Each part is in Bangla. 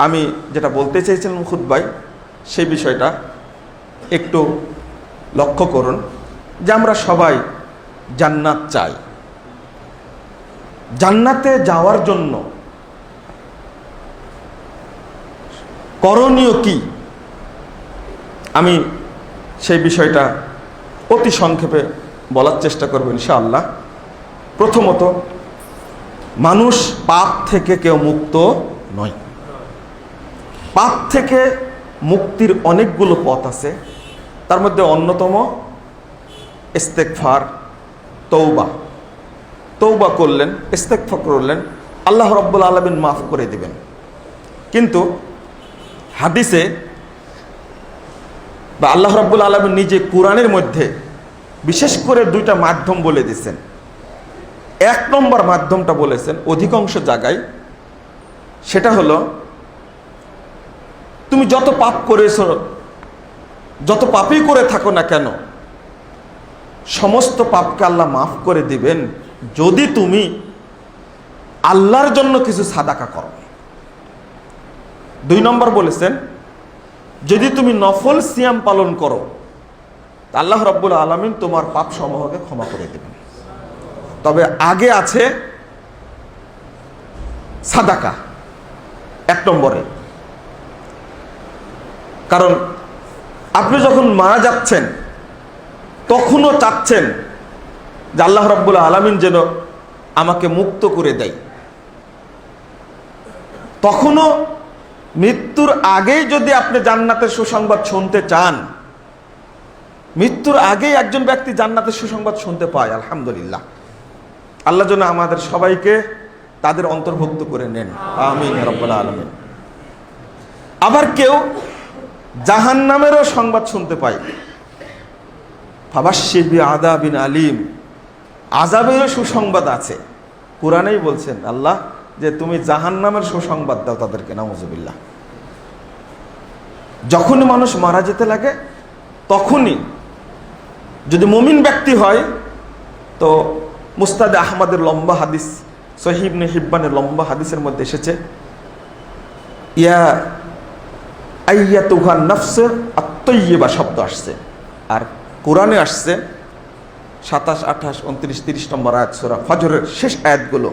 আমি যেটা বলতে চেয়েছিলাম খুদ্বাই সেই বিষয়টা একটু লক্ষ্য করুন যে আমরা সবাই জান্নাত চাই। জান্নাতে যাওয়ার জন্য করণীয় কি? আমি সেই বিষয়টা অতি সংক্ষেপে বলার চেষ্টা করব ইনশাআল্লাহ। প্রথমত, মানুষ পাপ থেকে কেউ মুক্ত নয়। পাপ থেকে মুক্তির অনেকগুলো পথ আছে। তার মধ্যে অন্যতম ইস্তেকফার তৌবা তৌবা করলেন ইস্তেকফা করলেন, আল্লাহ রব্বুল আলমিন মাফ করে দিবেন। কিন্তু হাদিসে বা আল্লাহ রব্বুল আলমিন নিজে কোরআনের মধ্যে বিশেষ করে দুইটা মাধ্যম বলে দিচ্ছেন এক নম্বর মাধ্যমটা বলেছেন, অধিকাংশ জায়গায় সেটা হলো তুমি যত পাপ করেছ, যত পাপই করে থাকো না কেন, সমস্ত পাপকে আল্লাহ মাফ করে দিবেন। যদি তুমি আল্লাহর জন্য কিছু সাদাকা করো। দুই নম্বর বলেছেন, যদি তুমি নফল সিয়াম পালন করো আল্লাহ রব্বুল আলমিন তোমার পাপ সমূহকে ক্ষমা করে দেবেন। তবে আগে আছে সাদাকা, এক নম্বরে। কারণ আপনি যখন মারা যাচ্ছেন, তখনও চাচ্ছেন যে আল্লাহ রব্বুল আলমিন যেন আমাকে মুক্ত করে দেয়। তখনও মৃত্যুর আগেই যদি আপনি জান্নাতের সুসংবাদ শুনতে চান, মৃত্যুর আগেই একজন ব্যক্তি জান্নাতের সুসংবাদ শুনতে পায়, আলহামদুলিল্লাহ। আল্লাহ যেন আমাদের সবাইকে তাদের অন্তর্ভুক্ত করে নেন। আমিন রব্বুল আলমিন। আবার কেউ জাহান নামেরও সংবাদ শুনতে পাই। পায় ফাবাসিবি আদাবিন আলিম। আজাবেরও সুসংবাদ আছে। কোরআনেই বলছেন, আল্লাহ, যে তুমি জাহান নামের সুসংবাদ দাও তাদেরকে নামজবিল্লা যখনই মানুষ মারা যেতে লাগে, তখনই যদি মমিন ব্যক্তি হয়, তো মুস্তাদে আহমদের লম্বা হাদিস সহিবনে হিব্বানের লম্বা হাদিসের মধ্যে এসেছে, ইয়া আইয়া তুহান নফসের আত্মইয়েবা শব্দ আসছে। আর কোরআনে আসছে সাতাশ, আঠাশ, উনত্রিশ, তিরিশ নম্বর আয়াত সোরা ফজরের শেষ আয়াতগুলো।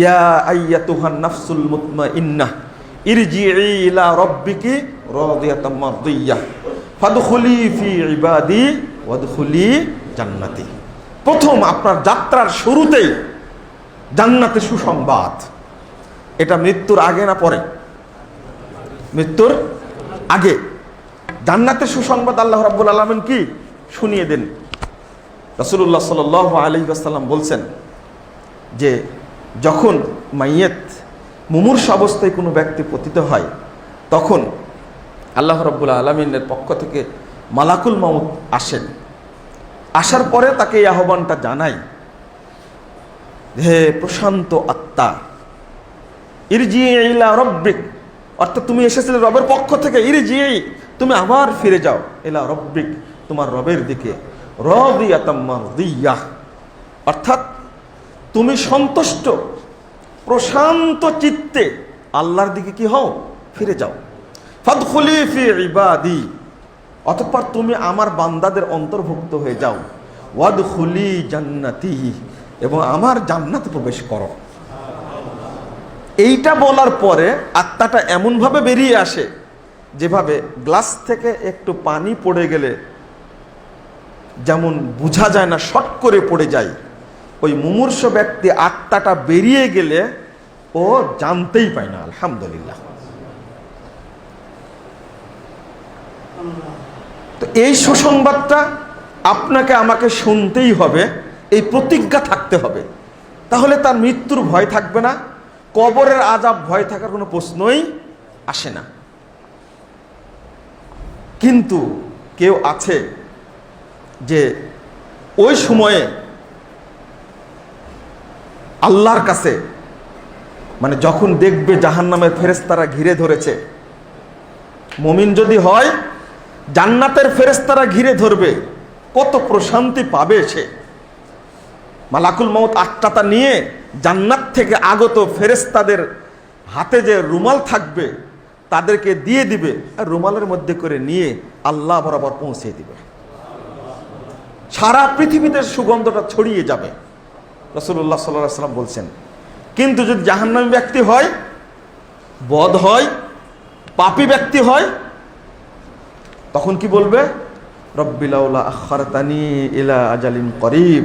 ইয়া আইয়া তুহান নফসুল মুতমা ইন্না ইরজি ইলা রব্বিকি রাদিয়াতাম মারদিয়া ফাদখুলি ফি ইবাদি ওয়াদখুলি জান্নাতি। প্রথম আপনার যাত্রার শুরুতেই জান্নাতের সুসংবাদ। এটা মৃত্যুর আগে না পরে? মৃত্যুর আগে জান্নাতের সুসংবাদ আল্লাহ রাব্বুল আলমিন কি? শুনিয়ে দেন। রসুল্লাহ সাল আলী আসাল্লাম বলছেন যে, যখন মাইয়েত মুমূর্ষ অবস্থায় কোনো ব্যক্তি পতিত হয়, তখন আল্লাহ রব্বুল আলমিনের পক্ষ থেকে মালাকুল মাউত আসেন। আসার পরে তাকে এই আহ্বানটা জানাই, হে প্রশান্ত আত্মা ইরজি ইলা রব্বিক অর্থাৎ তুমি এসেছিলে রবের পক্ষ থেকে ইরজি তুমি আবার ফিরে যাও। এলা রব্বিক, তোমার রবের দিকে। অর্থাৎ তুমি সন্তুষ্ট, প্রশান্ত চিত্তে আল্লাহর দিকে কি হও? ফিরে যাও। ফদখুলি ইবাদি। অতঃপর তুমি আমার বান্দাদের অন্তর্ভুক্ত হয়ে যাও। ওয়াদখুলি জান্নাতি। এবং আমার জান্নাতে প্রবেশ করো। এইটা বলার পরে আত্মাটা এমনভাবে বেরিয়ে আসে যেভাবে গ্লাস থেকে একটু পানি পড়ে গেলে যেমন বোঝা যায় না, শট করে পড়ে যায়। ওই মুমূর্ষ ব্যক্তি আত্মাটা বেরিয়ে গেলে ও জানতেই পায় না, আলহামদুলিল্লাহ। তো এই সুসংবাদটা আপনাকে, আমাকে শুনতেই হবে, এই প্রতিজ্ঞা থাকতে হবে। তাহলে তার মৃত্যুর ভয় থাকবে না। কবরের আজাব ভয় থাকার কোনো প্রশ্নই আসে না। কিন্তু কেউ আছে যে ওই সময়ে আল্লাহর কাছে মানে যখন দেখবে জাহান নামের ফেরেস্তারা ঘিরে ধরেছে, মমিন যদি হয়, জান্নাতের ফেরেস্তারা ঘিরে ধরবে, কত প্রশান্তি পাবে সে। মালাকুল মৌত আটটাতা নিয়ে জান্নাত থেকে আগত ফেরেস্তাদের হাতে যে রুমাল থাকবে, তাদেরকে দিয়ে দিবে আর রুমালের মধ্যে করে নিয়ে আল্লাহ বরাবর পৌঁছে দিবে। সারা পৃথিবীতে সুগন্ধটা ছড়িয়ে যাবে রসুল্লাহ সাল্লাহ সাল্লাম বলছেন। কিন্তু যদি জাহান্নামী ব্যক্তি হয়, বধ হয়, পাপী ব্যক্তি হয়, তখন কি বলবে? রব্বিলাউলা আখারতানি ইলা আজালিন করিব।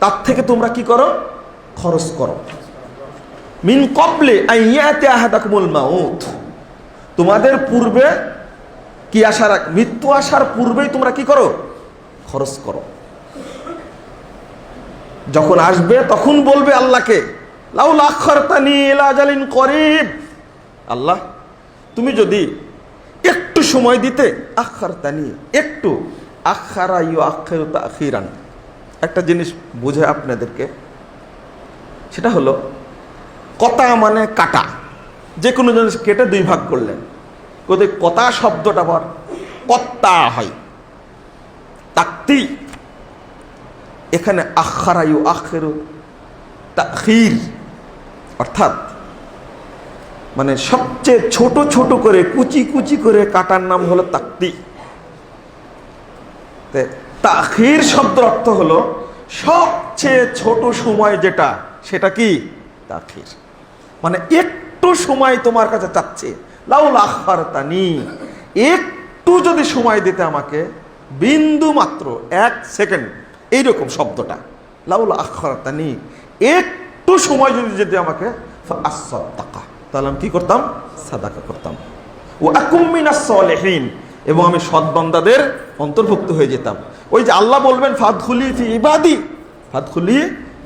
তার থেকে তোমরা কি করো? খরচ করো। মিন কবলে আইয়াতে তোমাদের পূর্বে কি আসার আগ- মৃত্যু আসার পূর্বেই তোমরা কি করো? খরচ করো। যখন আসবে তখন বলবে আল্লাহকে ইলা আজালিন করিব। আল্লাহ, তুমি যদি একটু সময় দিতে, আখারতানি, একটু, আখারা ইউ আখের আখিরান। একটা জিনিস বুঝে আপনাদেরকে, সেটা হলো কতা মানে কাটা। যে কোনো জিনিস কেটে দুই ভাগ করলেন। কোথায় কতা শব্দটা আবার কত্তা হয়। তাকতি। এখানে আখারায়ু আখেরু তাখির অর্থাৎ মানে সবচেয়ে ছোট ছোট করে, কুচি কুচি করে কাটার নাম হলো তাকতি। তাখির শব্দের অর্থ হলো, সবচেয়ে ছোট সময় যেটা, সেটা কি? তাখির। মানে একটু সময় তোমার কাছে চাচ্ছে। লাউল আখার তানি একটু যদি সময় দিতে আমাকে, বিন্দু মাত্র এক সেকেন্ড, এইরকম শব্দটা। লাউল আখার তানি একটু সময় যদি যেতে আমাকে টাকা তাহলে আমি কি করতাম? সাদাকা করতাম। ও সলেহীন এবং আমি সৎবান্দাদের অন্তর্ভুক্ত হয়ে যেতাম। ওই যে আল্লাহ বলবেন, ফাদখুলি ফি ইবাদি, ফাদখুলি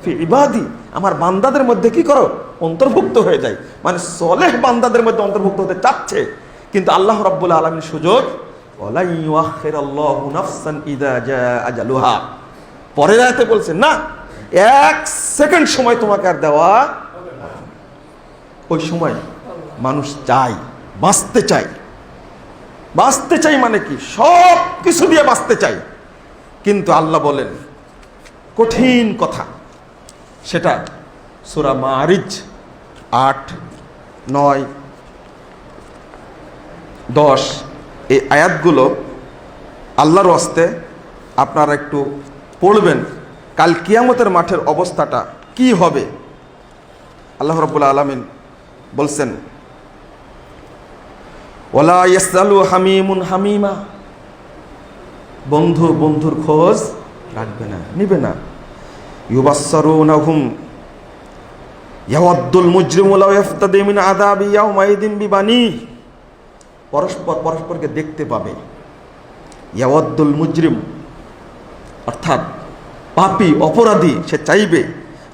ফি ইবাদি। আমার বান্দাদের মধ্যে কি করো? অন্তর্ভুক্ত হয়ে যায়। মানে সলেহ বান্দাদের মধ্যে অন্তর্ভুক্ত হতে চাচ্ছে। কিন্তু আল্লাহ রাব্বুল আলমীর সুযোগ পরের আয়াতে বলছেন না, এক সেকেন্ড সময় তোমাকে আর দেওয়া ওই সময় মানুষ চায়, বাঁচতে চায়। বাঁচতে চাই মানে কি? সব কিছু দিয়ে বাঁচতে চাই কিন্তু আল্লাহ বলেন, কঠিন কথা। সেটা সুরা মারিজ আট, নয়, দশ, এই আয়াতগুলো আল্লাহর হস্তে আপনারা একটু পড়বেন, কাল কিয়ামতের মাঠের অবস্থাটা কি হবে? আল্লাহ রব্বুল আলমিন বলছেন ওলা ইয়াসালু হামিমুন হামিমা। বন্ধু বন্ধুর খোঁজ রাখবে না, নিবে না। ইউবাসসারুনাহুম ইয়াওয়াদ্দুল মুজরিমু লাউ ইয়াফতাদি মিন আযাবি ইয়াউমাইদিন বিবানি। পরস্পর পরস্পরকে দেখতে পাবে। ইয়াওয়াদ্দুল মুজরিম, অর্থাৎ পাপী, অপরাধী, সে চাইবে,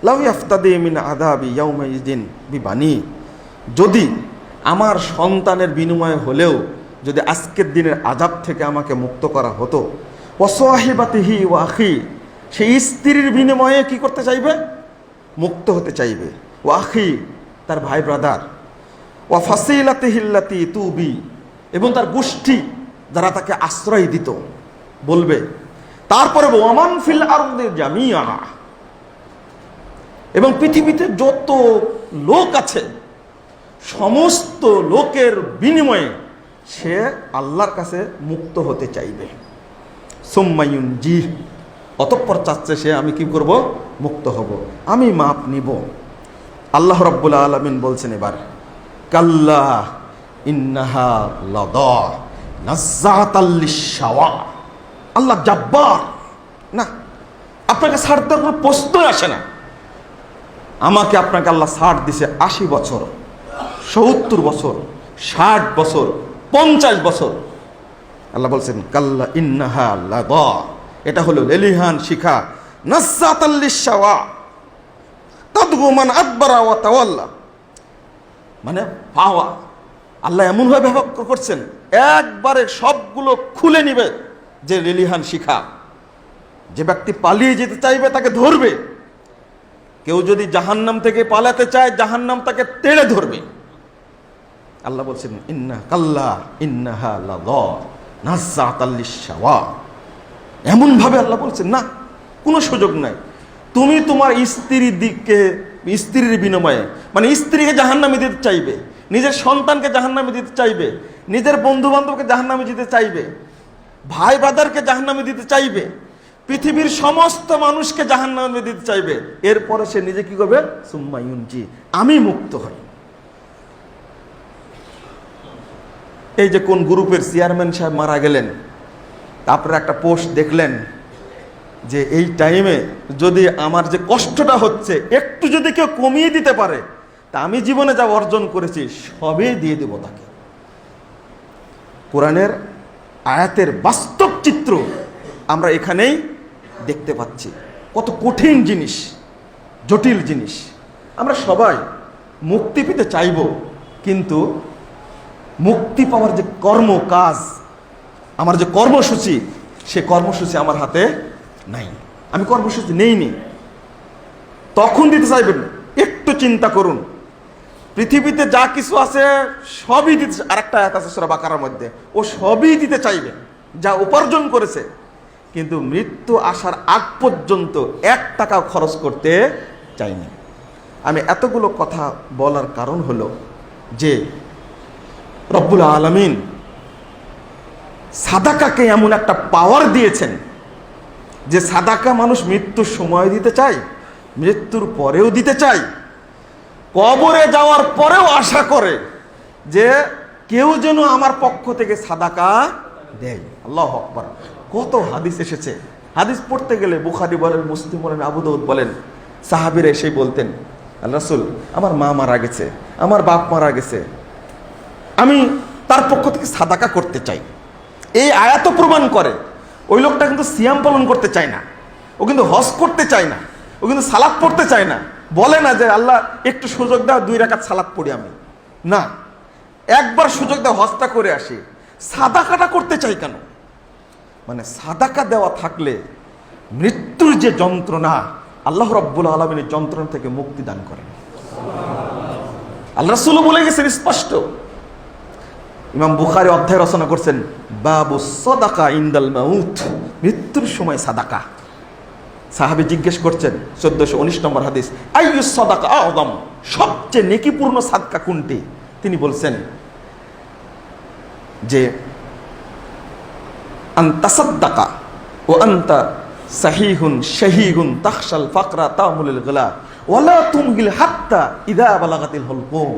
লাউ ইয়াফতাদি মিন আযাবি ইয়াউমাইদিন বিবানি। যদি আমার সন্তানের বিনিময়ে হলেও, যদি আজকের দিনের আজাব থেকে আমাকে মুক্ত করা হতো ওয়াসোয়াহিবাতিহি ওয়াখি সেই স্ত্রীর বিনিময়ে কি করতে চাইবে? মুক্ত হতে চাইবে। ওয়াখি তার ভাই ব্রাদার ওয়া ফাসিলাতি হিল্লাতি তুবি, এবং তার গোষ্ঠী, যারা তাকে আশ্রয় দিত, বলবে, তারপরে ওয়ামান ফিল আরদে জামিয়া এবং পৃথিবীতে যত লোক আছে, সমস্ত লোকের বিনিময়ে সে আল্লাহর কাছে মুক্ত হতে চাইবে। সোম্মায়ুন জি অতঃপর চাচ্ছে সে, আমি কি করব? মুক্ত হব। আমি মাপ নিব। আল্লাহ রব্বুল আলমিন বলছেন এবার, কাল্লা ইন্নাহা লদ আল্লাহ জাব্বার। না, আপনাকে ছাড় দেওয়ার কোনো প্রশ্নই আসে না। আমাকে আপনাকে আল্লাহ ছাড় দিছে আশি বছর, সত্তর বছর, ষাট বছর, পঞ্চাশ বছর। আল্লাহ বলছেন, কাল্লা ইন্নাহা লাদ। এটা হলো লেলিহান শিখা। নাসাতাল্লিশাওয়া তাদগুমান আকবরা ওয়া তাওয়াল্লা। মানে পাওয়া। আল্লাহ এমনভাবে করছেন, একবারে সবগুলো খুলে নিবে যে লিলিহান শিখা। যে ব্যক্তি পালিয়ে যেতে চাইবে, তাকে ধরবে। কেউ যদি জাহান্নাম থেকে পালাতে চায়, জাহান্নাম তাকে তেড়ে ধরবে। আল্লাহ বলছেন, ইন্না কাল্লা ইন্নাহা লাযা এমন ভাবে আল্লাহ বলছেন, না, কোনো সুযোগ নাই। তুমি তোমার স্ত্রীর দিকে স্ত্রীর বিনিময়ে মানে স্ত্রীকে জাহান্নামে দিতে চাইবে, নিজের সন্তানকে জাহান্নামে দিতে চাইবে, নিজের বন্ধু বান্ধবকে জাহান্নামে দিতে চাইবে, ভাই ব্রাদারকে জাহান্নামে দিতে চাইবে, পৃথিবীর সমস্ত মানুষকে জাহান্নামে দিতে চাইবে, এরপরে সে নিজে কি করবে? সুম্মায়ুনজি আমি মুক্ত হই। এই যে কোন গ্রুপের চেয়ারম্যান সাহেব মারা গেলেন তারপরে একটা পোস্ট দেখলেন যে এই টাইমে যদি আমার যে কষ্টটা হচ্ছে, একটু যদি কেউ কমিয়ে দিতে পারে, তা আমি জীবনে যা অর্জন করেছি, সবই দিয়ে দেব তাকে। কোরআনের আয়াতের বাস্তব চিত্র আমরা এখানেই দেখতে পাচ্ছি। কত কঠিন জিনিস, জটিল জিনিস। আমরা সবাই মুক্তি পেতে চাইব, কিন্তু মুক্তি পাওয়ার যে কর্ম কাজ, আমার যে কর্মসূচি, সে কর্মসূচি আমার হাতে নাই। আমি কর্মসূচি নেইনি। তখন দিতে চাইবেন একটু চিন্তা করুন। পৃথিবীতে যা কিছু আছে, সবই দিতে আর একটা আয়াত আছে সুরা বাকারার মধ্যে। ও সবই দিতে চাইবে। যা উপার্জন করেছে। কিন্তু মৃত্যু আসার আগ পর্যন্ত এক টাকাও খরচ করতে চাইনি। আমি এতগুলো কথা বলার কারণ হলো যে রব্বুল আলমিন সাদাকাকে এমন একটা পাওয়ার দিয়েছেন যে সাদাকা মানুষ মৃত্যুর সময় দিতে চায়, মৃত্যুর পরেও দিতে চায়। কবরে যাওয়ার পরেও আশা করে যে কেউ যেন আমার পক্ষ থেকে সাদাকা দেয়। আল্লাহ আকবর। কত হাদিস এসেছে। হাদিস পড়তে গেলে বুখারি বলেন, মুসলিম বলেন আবুদৌদ বলেন, সাহাবিরা এসেই বলতেন রাসুল, আমার মা মারা গেছে, আমার বাপ মারা গেছে আমি তার পক্ষ থেকে সাদাকা করতে চাই। এই আয়াত প্রমাণ করে, ওই লোকটা কিন্তু সিয়াম পালন করতে চায় না। ও কিন্তু হজ করতে চায় না। ও কিন্তু সালাদ পড়তে চায় না। বলে না যে, আল্লাহ, একটু সুযোগ দাও, দুই রাকাত সালাদ পড়ি আমি। না। একবার সুযোগ দাও, হজটা করে আসি। সাদাকাটা করতে চাই কেন? মানে সাদাকা দেওয়া থাকলে মৃত্যুর যে যন্ত্রণা, আল্লাহ রব্বুল আলমিনের যন্ত্রণা থেকে মুক্তি দান করেন। আল্লাহ রসুল বলে গেছেন স্পষ্ট ইমাম বুখারি অধ্যায় রচনা করছেন, বাবু সদাকা ইন্দাল মাউথ মৃত্যুর সময় সাদাকা। সাহাবি জিজ্ঞেস করছেন, চোদ্দশো উনিশ নম্বর হাদিস, আইয়ু সদাকা আদম সবচেয়ে নেকিপূর্ণ সাদকা কোনটি? তিনি বলছেন, যে আন্তাসাদ্দাকা ও আন্তা সাহিহুন শাহিহুন তাখশাল ফাকরা তামুলিল গলা ওয়ালা তুমহিল হাত্তা ইদা বালাগাতিল হলকুম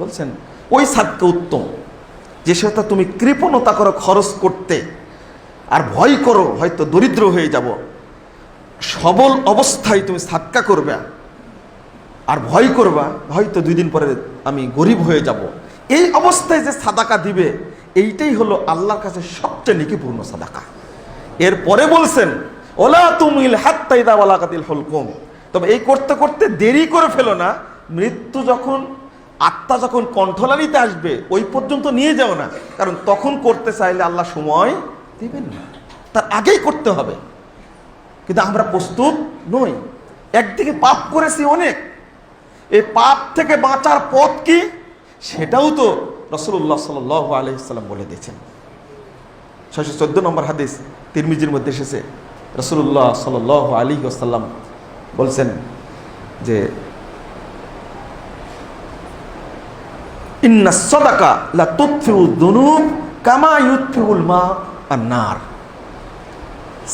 বলছেন, ওই সাদকা উত্তম। যে সেটা তুমি কৃপণতা করো খরচ করতে আর ভয় করো, হয়তো দরিদ্র হয়ে যাব। সবল অবস্থায় তুমি সাদকা করবে আর ভয় করবা, হয়তো দুই দিন পরে আমি গরিব হয়ে যাব। এই অবস্থায় যে সাদাকা দিবে, এইটাই হলো আল্লাহর কাছে সবচেয়ে নিকিপূর্ণ সাদাকা। এরপরে বলছেন, ওলা তুমিল হাত্তাইদা ওয়ালাকাতিল হলকুম। তবে এই করতে করতে দেরি করে ফেলো না, মৃত্যু যখন আত্মা যখন কণ্ঠলানিতে আসবে, ওই পর্যন্ত নিয়ে যাও না। কারণ তখন করতে চাইলে আল্লাহ সময় দিবেন না। তার আগেই করতে হবে। কিন্তু আমরা প্রস্তুত নই। একদিকে পাপ করেছি অনেক। এই পাপ থেকে বাঁচার পথ কি? সেটাও তো রসুল্লাহ সাল আলহিসাল্লাম বলে দিয়েছেন। ছয়শো চোদ্দ নম্বর হাদিস তিরমিজির মধ্যে এসেছে। রসুল্লাহ সাল আলী আসাল্লাম বলছেন যে ইন্না সদাকা লা তুতফিউ দুনুব কামা ইউতফিউল মা আন্নার।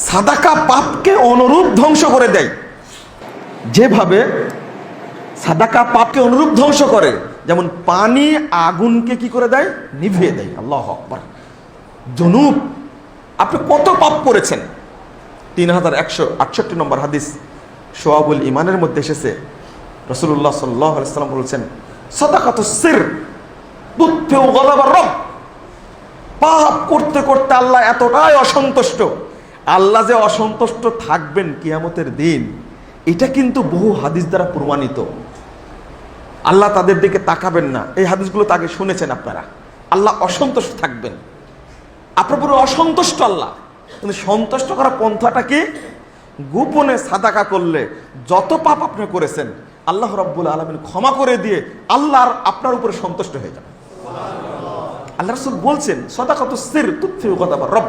সাদাকা পাপকে অনুরূপ ধ্বংস করে দেয়। যেভাবে সাদাকা পাপকে অনুরূপ ধ্বংস করে, যেমন পানি আগুনকে কি করে দেয়? নিভিয়ে দেয়। আল্লাহ আকবর। জনুব আপনি কত পাপ করেছেন? তিন হাজার একশো আটষট্টি নম্বর হাদিস সোয়াবুল ইমানের মধ্যে এসেছে। রসুল্লাহ সাল্লাহ সাল্লাম বলছেন সদাকাত সির দুধেও গলাবার রব। পাপ করতে করতে আল্লাহ এতটাই অসন্তুষ্ট। আল্লাহ যে অসন্তুষ্ট থাকবেন কিয়ামতের দিন, এটা কিন্তু বহু হাদিস দ্বারা প্রমাণিত। আল্লাহ তাদের দিকে তাকাবেন না। এই হাদিসগুলো তাকে শুনেছেন আপনারা। আল্লাহ অসন্তুষ্ট থাকবেন। আপনার পুরো অসন্তুষ্ট আল্লাহ। কিন্তু সন্তুষ্ট করা পন্থাটা কি? গোপনে সাদাকা করলে যত পাপ আপনি করেছেন, আল্লাহ রব্বুল আলমিন ক্ষমা করে দিয়ে আল্লাহর আপনার উপরে সন্তুষ্ট হয়ে যাবে। আল্লাহ রসুল বলছেন সদাকা তো স্থির তুথ্য কথা রব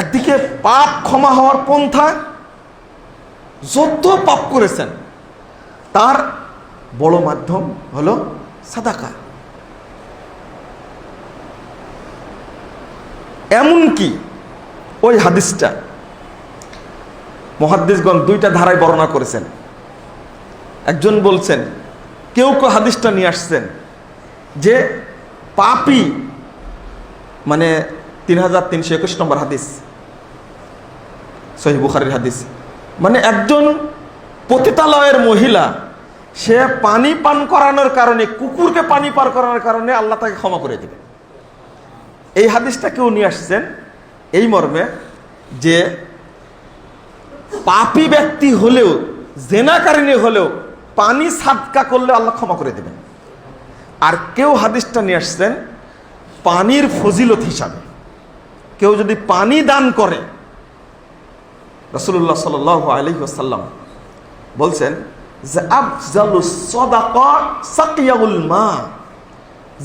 একদিকে পাপ ক্ষমা হওয়ার পন্থা যত পাপ করেছেন, তার বড় মাধ্যম হলো সাদাকা। এমনকি ওই হাদিসটা মহাদ্দিসগণ দুইটা ধারায় বর্ণনা করেছেন। একজন বলছেন, কেউ কেউ হাদিসটা নিয়ে আসছেন যে পাপি। মানে তিন হাজার তিনশো একুশ নম্বর হাদিস। সহি বুখারির হাদিস। মানে একজন পতিতালয়ের মহিলা, সে পানি পান করানোর কারণে, কুকুরকে পানি পার করানোর কারণে আল্লাহ তাকে ক্ষমা করে দেবে এই হাদিসটা কেউ নিয়ে আসছেন এই মর্মে যে পাপি ব্যক্তি হলেও, জেনাকারিণী হলেও পানি সাদকা করলে আল্লাহ ক্ষমা করে দেবেন। আর কেউ হাদিসটা নিয়ে আসছেন, পানির ফজিলত হিসাবে। কেউ যদি পানি দান করে রসুল্লাহ সাল আলহি আসাল্লাম বলছেন, যে আফজালু সদাকা সাকিয়াউল মা।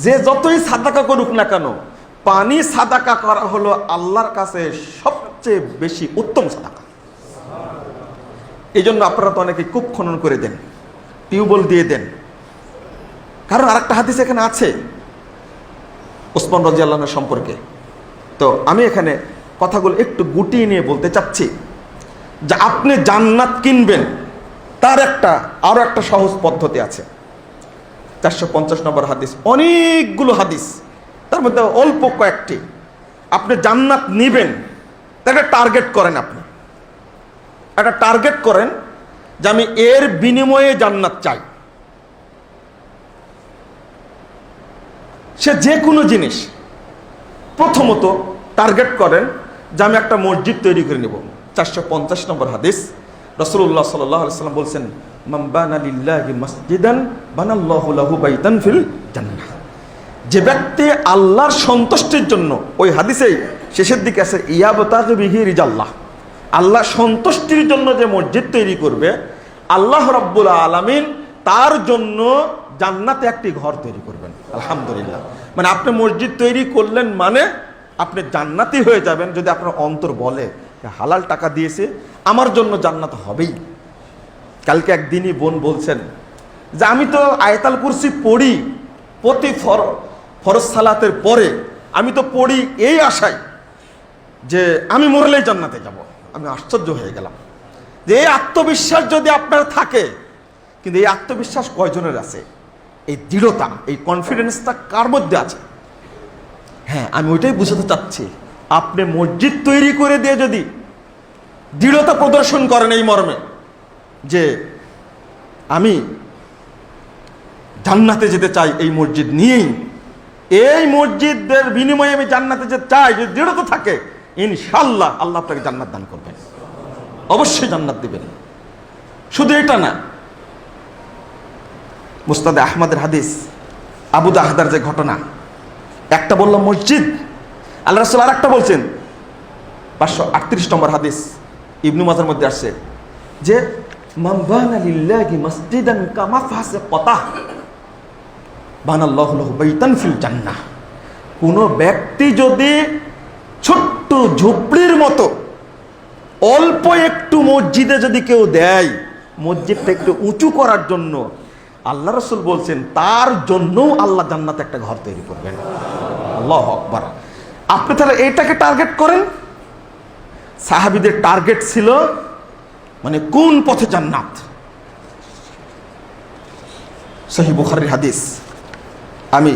যে যতই সাদাকা করুক না কেন, পানি সাদাকা করা হলো আল্লাহর কাছে সবচেয়ে বেশি উত্তম সাদাকা। এই জন্য আপনারা তো অনেকে কূপ খনন করে দেন, টিউবওয়েল দিয়ে দেন কারণ আরেকটা হাদিস এখানে আছে, ওসমান রাজি আল্লাহর সম্পর্কে। তো আমি এখানে কথাগুলো একটু গুটিয়ে নিয়ে বলতে চাচ্ছি যে আপনি জান্নাত কিনবেন, তার একটা, আরও একটা সহজ পদ্ধতি আছে। চারশো পঞ্চাশ নম্বর হাদিস, অনেকগুলো হাদিস, তার মধ্যে অল্প কয়েকটি। আপনি জান্নাত নিবেন একটা টার্গেট করেন আপনি। একটা টার্গেট করেন যে আমি এর বিনিময়ে জান্নাত চাই। সে যে কোনো জিনিস প্রথমত টার্গেট করেন যে আমি একটা মসজিদ তৈরি করে নেব। চারশো পঞ্চাশ নম্বর হাদিস। রসুল্লাহ সাল্লাম বলছেন যে ব্যক্তি আল্লাহর সন্তুষ্টির জন্য ওই হাদিসেই শেষের দিকে আছে ইয়াবতাকে বিহি রিজাল্লাহ। আল্লাহ সন্তুষ্টির জন্য যে মসজিদ তৈরি করবে, আল্লাহ রব্বুল আলমিন তার জন্য জান্নাতে একটি ঘর তৈরি করবেন। আলহামদুলিল্লাহ। মানে আপনি মসজিদ তৈরি করলেন মানে আপনি জান্নাতি হয়ে যাবেন যদি আপনার অন্তর বলে হালাল টাকা দিয়েছে, আমার জন্য জান্নাত হবেই। কালকে একদিনই বোন বলছেন যে, আমি তো আয়তাল কুরসি পড়ি প্রতি ফর, ফরজ সালাতের পরে। আমি তো পড়ি এই আশায় যে আমি মরলেই জান্নাতে যাব। আমি আশ্চর্য হয়ে গেলাম। যে এই আত্মবিশ্বাস যদি আপনার থাকে, কিন্তু এই আত্মবিশ্বাস কয়জনের আছে? এই দৃঢ়তা, এই কনফিডেন্সটা কার মধ্যে আছে? হ্যাঁ আমি ওইটাই বুঝাতে চাচ্ছি। আপনি মসজিদ তৈরি করে দিয়ে যদি দৃঢ়তা প্রদর্শন করেন এই মর্মে, যে আমি জান্নাতে যেতে চাই এই মসজিদ নিয়েই, এই মসজিদের বিনিময়ে আমি জান্নাতে যেতে চাই, যদি দৃঢ়তা থাকে ইনশাল্লাহ আল্লাহ আপনাকে জান্নাত দান করবেন। অবশ্যই জান্নাত দিবেন। শুধু এটা না মুস্তাদে আহমদের হাদিস, আবু দাহদার যে ঘটনা, একটা বললাম মসজিদ, আল্লাহ রসুল আর একটা বলছেন। পাঁচশো আটত্রিশ নম্বর হাদিস ইবনু মাজার মধ্যে আসছে যে কোন ব্যক্তি যদি ছোট্ট ঝুপড়ির মতো অল্প একটু মসজিদে যদি কেউ দেয়, মসজিদটা একটু উঁচু করার জন্য আল্লাহ রসুল বলছেন, তার জন্যও আল্লাহ জান্নাতে একটা ঘর তৈরি করবেন। আল্লাহ আকবার। আপনি তাহলে এইটাকে টার্গেট করেন? সাহাবিদের টার্গেট ছিল মানে কোন পথে জান্নাত? সহি বুখারির হাদিস। আমি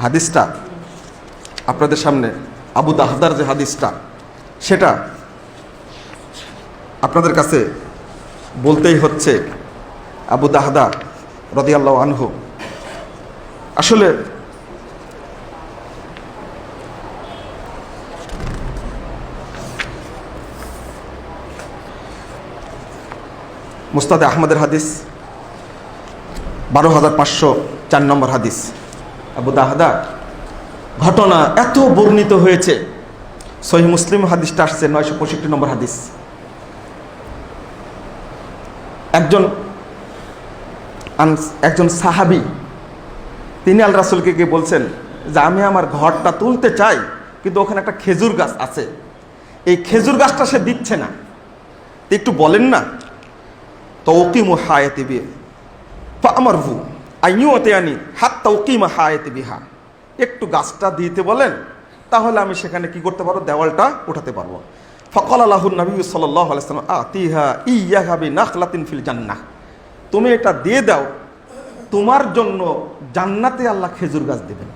হাদিসটা আপনাদের সামনে, আবু দাহদার যে হাদিসটা, সেটা আপনাদের কাছে বলতেই হচ্ছে, আবু দাহদা রদিয়াল্লাহ আনহু। আসলে মুস্তাদে আহমদের হাদিস, বারো হাজার পাঁচশো চার নম্বর হাদিস। আবু দাহাদা, ঘটনা এত বর্ণিত হয়েছে, সহি মুসলিম হাদিসটা আসছে নয়শো পঁয়ষট্টি নম্বর হাদিস। একজন একজন সাহাবি, তিনি আল রাসুলকে গিয়ে বলছেন যে, আমি আমার ঘরটা তুলতে চাই, কিন্তু ওখানে একটা খেজুর গাছ আছে। এই খেজুর গাছটা সে দিচ্ছে না। তো একটু বলেন না। তৌকিমু হায়াতি বিয়ে আমার ভু আইনিও ওতে আনি হাত তা তৌকিমা হায়াতি বিহা। একটু গাছটা দিতে বলেন, তাহলে আমি সেখানে কি করতে পারব? দেওয়ালটা উঠাতে পারব। ফকল আল্লাহ নবী সাল্লাহ আলাইসালাম আতিহা ইয়া হাবি নাখলাতিন ফিল জান্নাহ। তুমি এটা দিয়ে দাও, তোমার জন্য জান্নাতে আল্লাহ খেজুর গাছ দেবেন।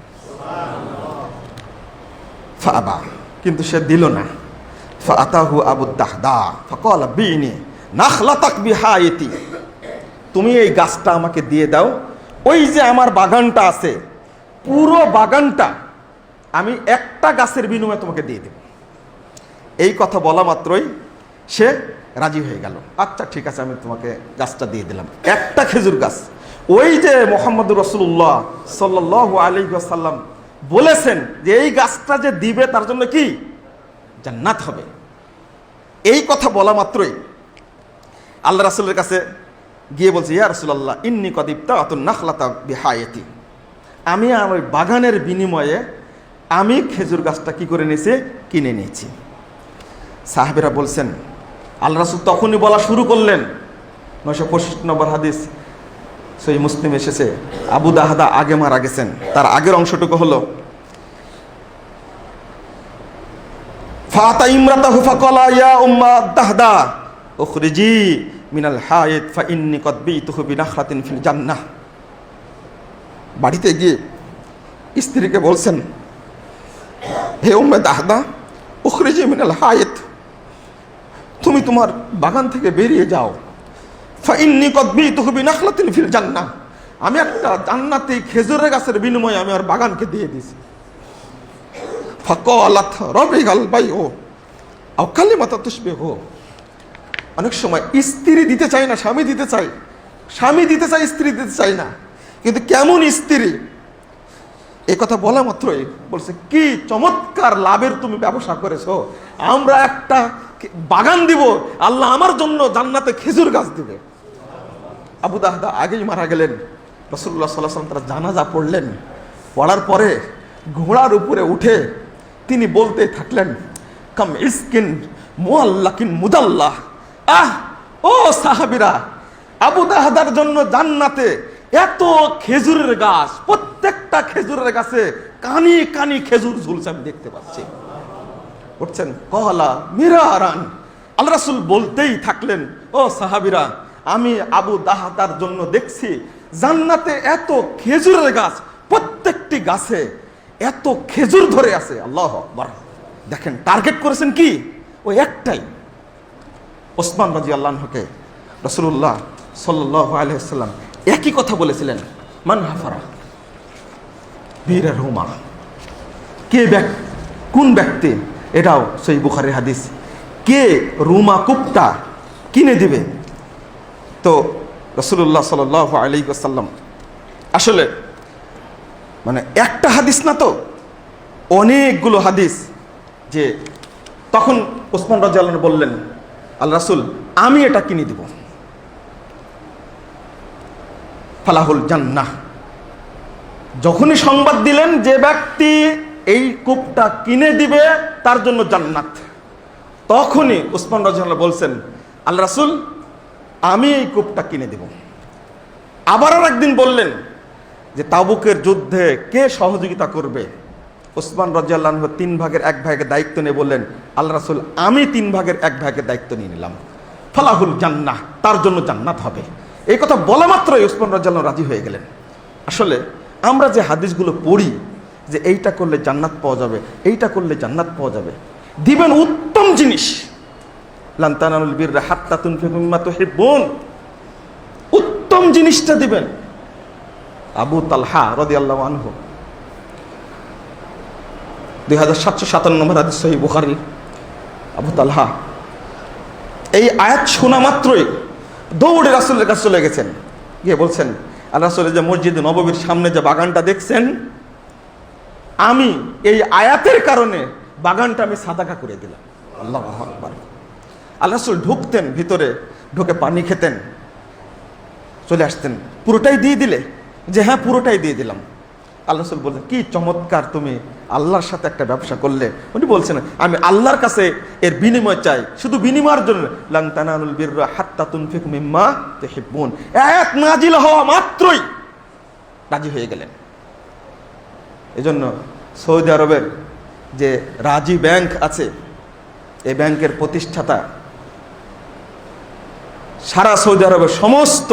কিন্তু সে দিল না। ফাতাহু আবু দাহদা, ফকল বিনি তুমি এই গাছটা আমাকে দিয়ে দাও, ওই যে আমার বাগানটা আছে, পুরো বাগানটা আমি একটা গাছের বিনিময়ে তোমাকে দিয়ে দেব। এই কথা বলা মাত্রই সে রাজি হয়ে গেল। আচ্ছা ঠিক আছে, আমি তোমাকে গাছটা দিয়ে দিলাম। একটা খেজুর গাছ। ওই যে মোহাম্মদ রসুল্লাহ সাল্লাহ আলী সাল্লাম বলেছেন যে এই গাছটা যে দিবে তার জন্য কি? জান্নাত হবে। এই কথা বলা মাত্রই আল্লাহ রাসুলের কাছে গিয়ে বলছে, ইয়া রসুল্লাহ ইন্নি কদীপ্তা অত নাখলাতা বিহায়তি। আমি আমার বাগানের বিনিময়ে আমি খেজুর গাছটা কি করে নিয়েছি? কিনে নিয়েছি। সাহেবেরা বলছেন আল্লাহ রাসুল তখনই বলা শুরু করলেন। নয়শো পঁয়ষট্টি নম্বর হাদিস সেই মুসলিম এসেছে, আবু দাহাদা আগে মারা গেছেন, তার আগের অংশটুকু হলো ফাতা ইমরাতা হুফা কলা ইয়া উম্মা দাহদা, উখরিজি মিনাল হায়েত ফা ইন্নি কদ বিতুহু বিনাখরাতিন ফিল জান্নাহ। বাড়িতে গিয়ে স্ত্রীকে বলছেন, হে উম্মে দাহদা, উখরিজি মিনাল হায়েত তুমি তোমার বাগান থেকে বেরিয়ে যাও। ফা ইন্নি কদ বিতুহু ফিল জান্নাহ। আমি একটা জান্নাতে খেজুরের গাছের বিনিময়ে আমি আর বাগানকে দিয়ে দিয়েছি ফকলাত রবি গাল বাই ও আও কালিমাতা তুসবে হো অনেক সময় স্ত্রী দিতে চায় না, স্বামী দিতে চায়। স্বামী দিতে চায়, স্ত্রী দিতে চায় না। কিন্তু কেমন স্ত্রী? এ কথা বলা মাত্রই বলছে, কি চমৎকার লাভের তুমি ব্যবসা করেছ। আমরা একটা বাগান দিব, আল্লাহ আমার জন্য জান্নাতে খেজুর গাছ দিবে। আবু দাহদা আগেই মারা গেলেন। রসুল্লাহ সাল্লাহ সাল্লাম তারা জানাজা পড়লেন। পড়ার পরে ঘোড়ার উপরে উঠে তিনি বলতে থাকলেন, কাম ইসকিন মুআল্লাকিন মুদাল্লাহ। আহ, ও সাহাবিরা, আবু দাহাদার জন্য জান্নাতে এত খেজুরের গাছ, প্রত্যেকটা খেজুরের গাছে কানি কানি খেজুর ঝুলছে, আমি দেখতে পাচ্ছি। উঠছেন, কহলা মিরারান আল্লাহ রাসুল বলতেই থাকলেন, ও সাহাবিরা, আমি আবু দাহাতার জন্য দেখছি জান্নাতে এত খেজুরের গাছ, প্রত্যেকটি গাছে এত খেজুর ধরে আছে। আল্লাহ দেখেন, টার্গেট করেছেন কি? ওই একটাই। ওসমান রাজি আল্লাহকে রসুল্লাহ সাল্লাহ আলহাম একই কথা বলেছিলেন, মান হাফারা বীর রুমা কে ব্যক্তি, কোন ব্যক্তি এটাও সেই বুখারের হাদিস। কে রুমা কুপ্তা কিনে দিবে? তো রসুল্লাহ সাল আলী আসাল্লাম আসলে মানে একটা হাদিস না তো, অনেকগুলো হাদিস যে তখন ওসমান রাজা বললেন, আল রাসুল, আমি এটা কিনে দিব। ফালাহুল জান্নাহ। যখনই সংবাদ দিলেন যে ব্যক্তি এই কূপটা কিনে দিবে, তার জন্য জান্নাত। তখনই উসমান রাজা বলছেন আল রাসুল, আমি এই কূপটা কিনে দেব। আবার আর একদিন বললেন যে, তাবুকের যুদ্ধে কে সহযোগিতা করবে? ওসমান রাজিয়াল্লাহ তিন ভাগের এক ভাগের দায়িত্ব নিয়ে বললেন, আল্লাহ রাসুল, আমি তিন ভাগের এক ভাগের দায়িত্ব নিয়ে নিলাম। ফলাহুল জান্নাহ, তার জন্য জান্নাত হবে। এই কথা বলা মাত্রই ওসমান রাজিয়াল্লাহ রাজি হয়ে গেলেন। আসলে আমরা যে হাদিসগুলো পড়ি যে এইটা করলে জান্নাত পাওয়া যাবে, এইটা করলে জান্নাত পাওয়া যাবে। দিবেন উত্তম জিনিস। তুহিব্বুন। উত্তম জিনিসটা দিবেন। আবু তালহা রাদিয়াল্লাহু আনহু। দুই হাজার সাতশো সাতান্ন নম্বর হাদিস সহি আবু তালহা, এই আয়াত শোনা মাত্রই দৌড়ে রাসুলের কাছে চলে গেছেন। গিয়ে বলছেন আল্লাহ রসুলের যে মসজিদ নববীর সামনে যে বাগানটা দেখছেন আমি এই আয়াতের কারণে বাগানটা আমি সাদাকা করে দিলাম। আল্লাহ আল্লাহ ঢুকতেন ভিতরে, ঢুকে পানি খেতেন, চলে আসতেন। পুরোটাই দিয়ে দিলে? যে হ্যাঁ পুরোটাই দিয়ে দিলাম। আল্লাহ রসুল বললেন, কি চমৎকার তুমি আল্লাহর সাথে একটা ব্যবসা করলে। উনি বলছেন, আমি আল্লাহর কাছে এর বিনিময় চাই। শুধু বিনিময়ের জন্য লাং তানানুল বিররা হাত্তা তুনফিক মিম্মা তুহিব্বুন। এক নাজিল হওয়া মাত্রই রাজি হয়ে গেলেন। এজন্য সৌদি আরবের যে রাজি ব্যাংক আছে, এই ব্যাংকের প্রতিষ্ঠাতা সারা সৌদি আরবের সমস্ত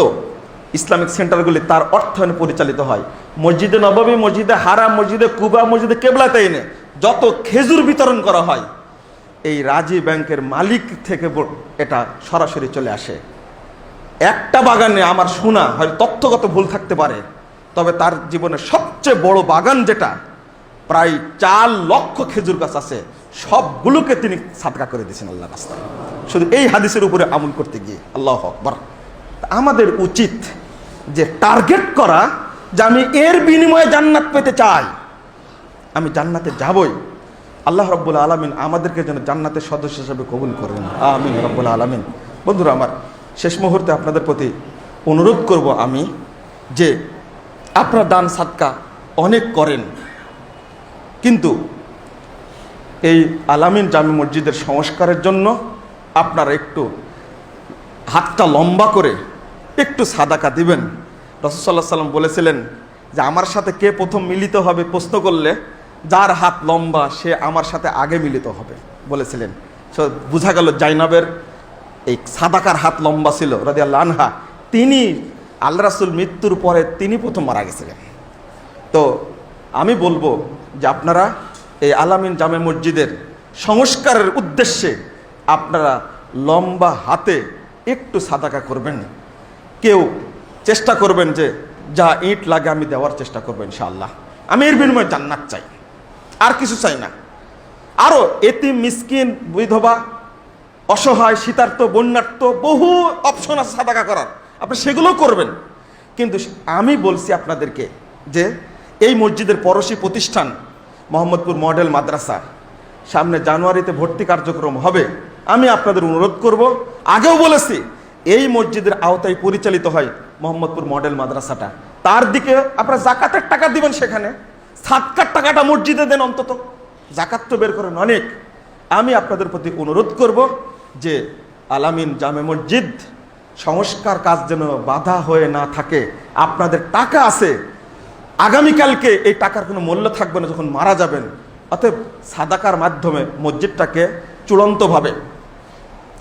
ইসলামিক সেন্টারগুলি তার অর্থায়নে পরিচালিত হয়। মসজিদে নবাবী, মসজিদে হারা মসজিদে কুবা, মসজিদে কেবলাতাইনে যত খেজুর বিতরণ করা হয়, এই রাজি ব্যাংকের মালিক থেকে এটা সরাসরি চলে আসে। একটা বাগানে আমার শোনা হয় তথ্যগত ভুল থাকতে পারে। তবে তার জীবনের সবচেয়ে বড় বাগান যেটা, প্রায় চার লক্ষ খেজুর গাছ আছে, সবগুলোকে তিনি সাদকা করে দিয়েছেন আল্লাহ রাস্তায়। শুধু এই হাদিসের উপরে আমল করতে গিয়ে, আল্লাহ আকবার। আমাদের উচিত যে টার্গেট করা যে আমি এর বিনিময়ে জান্নাত পেতে চাই। আমি জান্নাতে যাবই। আল্লাহ রব্বুল আলমিন আমাদেরকে যেন জান্নাতের সদস্য হিসেবে কবুল করবেন আমিন রব্বুল আলমিন। বন্ধুরা, আমার শেষ মুহূর্তে আপনাদের প্রতি অনুরোধ করব আমি যে আপনার দান সাদকা, অনেক করেন। কিন্তু এই আলামিন জামি মসজিদের সংস্কারের জন্য আপনারা একটু হাতটা লম্বা করে একটু সাদাকা দিবেন। রসদাল্লাহ সাল্লাম বলেছিলেন যে, আমার সাথে কে প্রথম মিলিত হবে প্রশ্ন করলে, যার হাত লম্বা, সে আমার সাথে আগে মিলিত হবে। বলেছিলেন। সো, বোঝা গেল জাইনাবের এই সাদাকার হাত লম্বা ছিল রাজি আল্লাহ আনহা। তিনি আল্লাহ রাসুল মৃত্যুর পরে তিনি প্রথম মারা গেছিলেন। তো আমি বলব যে আপনারা এই আলামিন জামে মসজিদের সংস্কারের উদ্দেশ্যে আপনারা লম্বা হাতে একটু সাদাকা করবেন কেউ চেষ্টা করবেন যে যা ইট লাগে আমি দেওয়ার চেষ্টা করব ইনশাআল্লাহ। আমি এর বিনিময়ে জান্নাত চাই। আর কিছু চাই না। আরও এতিম, মিসকিন, বিধবা, অসহায়, শীতার্থ, বন্যার্থ বহু অপশন আছে সাদাকা করার। আপনি সেগুলো করবেন। কিন্তু আমি বলছি আপনাদেরকে যে এই মসজিদের পড়োশী প্রতিষ্ঠান মোহাম্মদপুর মডেল মাদ্রাসা, সামনে জানুয়ারিতে ভর্তি কার্যক্রম হবে। আমি আপনাদের অনুরোধ করব, আগেও বলেছি, এই মসজিদের আওতায় পরিচালিত হয় মোহাম্মদপুর মডেল মাদ্রাসাটা। তার দিকে আপনারা জাকাতের টাকা দিবেন সেখানে, সাতকার টাকাটা মসজিদে দেন অন্তত। জাকাত তো বের করেন অনেক। আমি আপনাদের প্রতি অনুরোধ করব যে আলামিন জামে মসজিদ সংস্কার কাজ যেন বাধা হয়ে না থাকে, আপনাদের টাকা আছে, আগামীকালকে এই টাকার কোনো মূল্য থাকবে না যখন মারা যাবেন। অতএব সাদাকার মাধ্যমে মসজিদটাকে চূড়ান্তভাবে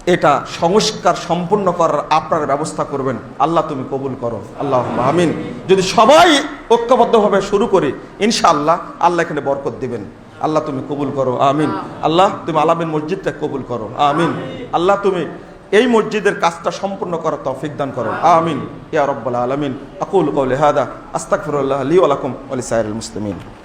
এটা সংস্কার সম্পূর্ণ করার আপনার ব্যবস্থা করবেন। আল্লাহ তুমি কবুল করো। আল্লাহ আমিন। যদি সবাই ঐক্যবদ্ধভাবে শুরু করি, ইনশাআল্লাহ আল্লাহ এখানে বরকত দিবেন। আল্লাহ তুমি কবুল করো। আমিন। আল্লাহ তুমি আলামিন মসজিদটা কবুল করো। আমিন। আল্লাহ তুমি এই মসজিদের কাজটা সম্পূর্ণ করার তৌফিক দান করেন। আমিন। ইয়া রব্বাল আলামিন। আকুল কওলি হাদা। আস্তাগফিরুল্লাহ লি ওয়া আলি ওয়া লিসাইরিল মুসলিমিন।